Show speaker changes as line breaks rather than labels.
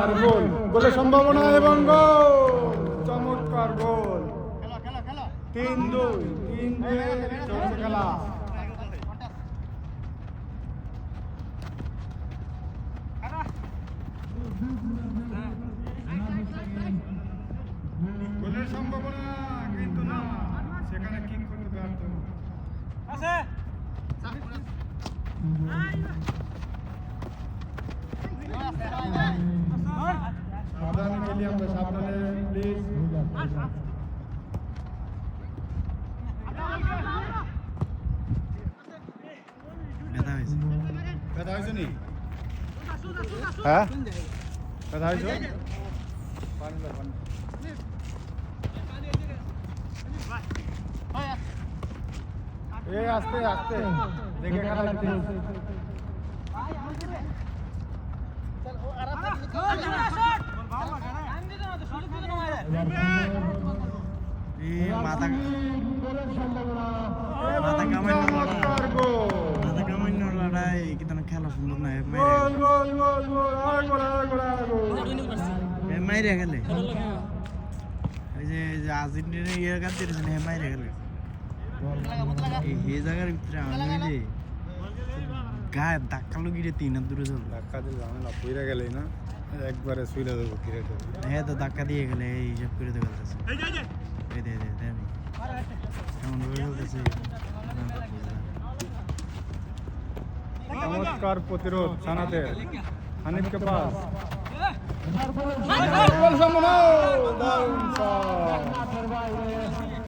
আর গোল। গোলের সম্ভাবনা এবং গোল। চমৎকার গোল। তিন দুই তিন দুই চলছে খেলা। গোলের সম্ভাবনা কিন্তু না। সেখানে কিক করতে ব্যর্থ। সাবধানে খেলি আমরা সাবধানে প্লিজ
ব্যথা হয়েছে
নি হ্যাঁ ব্যথা হয়েছে পানি পানি দিতে
এই মাথা মাথা কামাই
গোল
মাথা কামাই লড়াই কিন্তু খেলা সুন্দর না
গোল গোল গোল গোল গোল গোল গোল।
মাইরে গেলে। এই যে আর্জেন্টিনা ইয়ে কাপ দিয়েছেন হে মাইরে গেলে। এই জায়গার ভিতরে আমি যে গায়ে ধাক্কা লগিয়ে তিন হাত দূরে চলবে
ধাক্কা দিলে ঝামেলা পইরা গেলেই না। একবারে শুইলে দেবো কিরে
হ্যাঁ তো ধাক্কা দিয়ে গেলে এই হিসাব করে দেবে গেলতেছে এই দে দে দে আমি। কেমন ভাবে গেলতেছে
চমৎকার প্রতিরোধ সানাতের হানিফকে পাস।